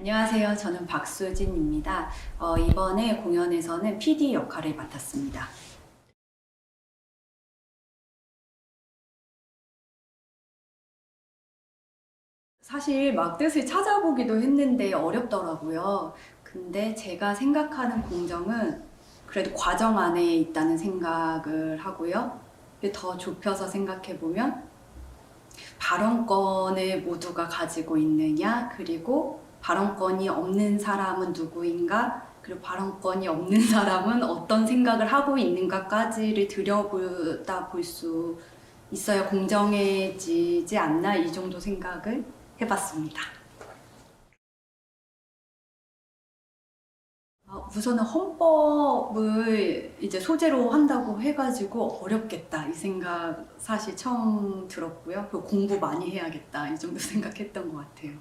안녕하세요. 저는 박수진입니다. 어, 이번에 공연에서는 PD 역할을 맡았습니다. 사실 막 뜻을 찾아보기도 했는데 어렵더라고요. 근데 제가 생각하는 공정은 그래도 과정 안에 있다는 생각을 하고요. 더 좁혀서 생각해보면 발언권을 모두가 가지고 있느냐, 그리고 발언권이 없는 사람은 누구인가, 그리고 발언권이 없는 사람은 어떤 생각을 하고 있는가까지를 들여보다 볼 수 있어야 공정해지지 않나, 이 정도 생각을 해봤습니다. 아, 우선은 헌법을 이제 소재로 한다고 해가지고 어렵겠다 이 생각 사실 처음 들었고요. 공부 많이 해야겠다 이 정도 생각했던 것 같아요.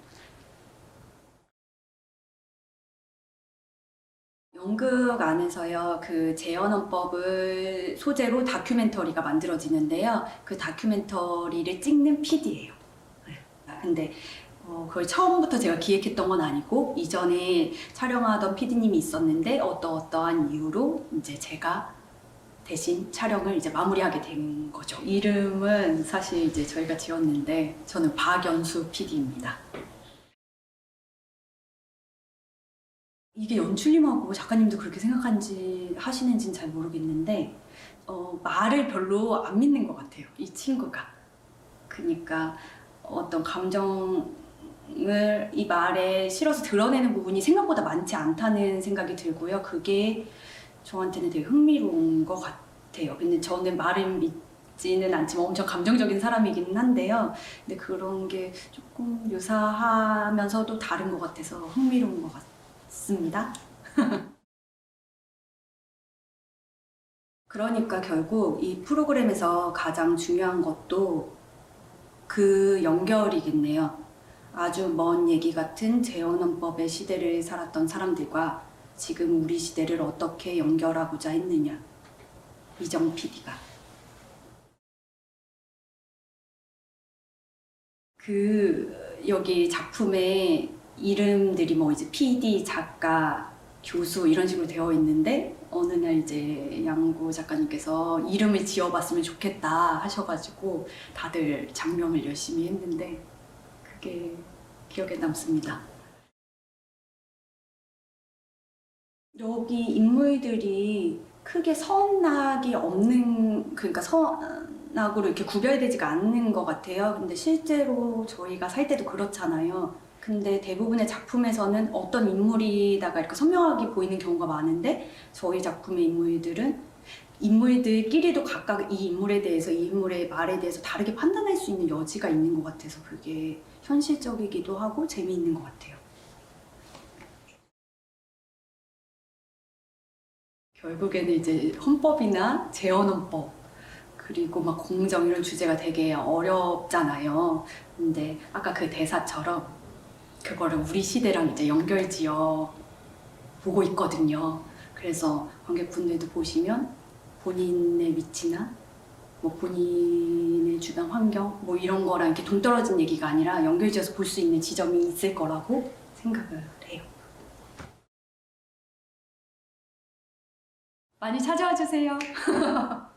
연극 안에서요, 그 재연헌법을 소재로 다큐멘터리가 만들어지는데요. 그 다큐멘터리를 찍는 PD예요. 근데 어, 그걸 처음부터 제가 기획했던 건 아니고 이전에 촬영하던 PD님이 있었는데 어떠 어떠한 이유로 이제 제가 대신 촬영을 이제 마무리하게 된 거죠. 이름은 사실 이제 저희가 지었는데 저는 박연수 PD입니다. 이게 연출님하고 작가님도 그렇게 생각하는지 하시는지는 잘 모르겠는데 어, 말을 별로 안 믿는 것 같아요. 이 친구가. 그러니까 어떤 감정을 이 말에 실어서 드러내는 부분이 생각보다 많지 않다는 생각이 들고요. 그게 저한테는 되게 흥미로운 것 같아요. 근데 저는 말을 믿지는 않지만 엄청 감정적인 사람이긴 한데요. 근데 그런 게 조금 유사하면서도 다른 것 같아서 흥미로운 것 같 습니다. 그러니까 결국 이 프로그램에서 가장 중요한 것도 그 연결이겠네요. 아주 먼 얘기 같은 재헌헌법의 시대를 살았던 사람들과 지금 우리 시대를 어떻게 연결하고자 했느냐. 이정 PD가. 그 여기 작품에 이름들이 뭐 이제 PD, 작가, 교수 이런 식으로 되어 있는데 어느 날 이제 양구 작가님께서 이름을 지어봤으면 좋겠다 하셔가지고 다들 장명을 열심히 했는데 그게 기억에 남습니다. 여기 인물들이 크게 선악이 없는 그러니까 선악으로 이렇게 구별되지가 않는 것 같아요. 근데 실제로 저희가 살 때도 그렇잖아요. 근데 대부분의 작품에서는 어떤 인물이다가 이렇게 선명하게 보이는 경우가 많은데 저희 작품의 인물들은 인물들끼리도 각각 이 인물에 대해서 이 인물의 말에 대해서 다르게 판단할 수 있는 여지가 있는 것 같아서 그게 현실적이기도 하고 재미있는 것 같아요. 결국에는 이제 헌법이나 재헌헌법 그리고 막 공정 이런 주제가 되게 어렵잖아요. 근데 아까 그 대사처럼 그거를 우리 시대랑 이제 연결지어 보고 있거든요. 그래서 관객분들도 보시면 본인의 위치나 뭐 본인의 주변 환경 뭐 이런 거랑 이렇게 동떨어진 얘기가 아니라 연결지어서 볼 수 있는 지점이 있을 거라고 생각을 해요. 많이 찾아와 주세요.